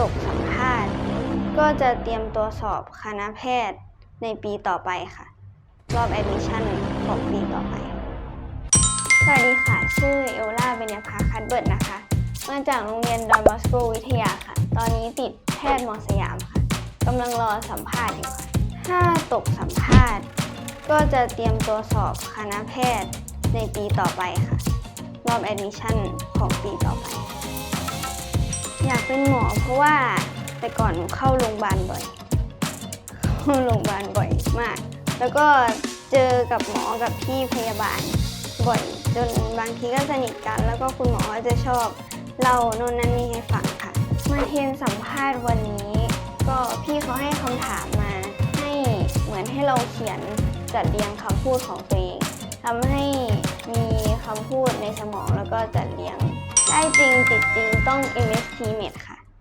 ตกสัมภาษณ์ ก็จะเตรียมตัวสอบคณะแพทย์ในปีต่อไปค่ะ รอบแอดมิชชั่นของปีต่อไป สวัสดีค่ะ ชื่อเอลล่าเบญญาภาคัตเบิร์ดนะคะ มาจากโรงเรียนดอนบอสโกวิทยาค่ะ ตอนนี้ติดแพทย์มอสยามค่ะกำลังรอสัมภาษณ์อยู่ค่ะ ถ้าตกสัมภาษณ์ ก็จะเตรียมตัวสอบคณะแพทย์ในปีต่อไปค่ะ รอบแอดมิชชั่นของปีต่อไป เป็นหมอเพราะว่าแต่ก่อนหนูเข้าโรงพยาบาลบ่อย เข้าโรงพยาบาลบ่อยมาก แล้วก็เจอกับหมอกับพี่พยาบาลบ่อย จนบางทีก็สนิทกัน แล้วก็คุณหมอจะชอบเล่าโน่นนั่นนี่ให้ฟังค่ะ มาเทนสัมภาษณ์วันนี้ ก็พี่เขาให้คำถามมา ให้เหมือนให้เราเขียนจัดเรียงคำพูดของตัวเองทำให้มีคำพูดในสมองแล้วก็จัดเรียง ได้จริงติดจริงต้อง MST m e d ค่ะ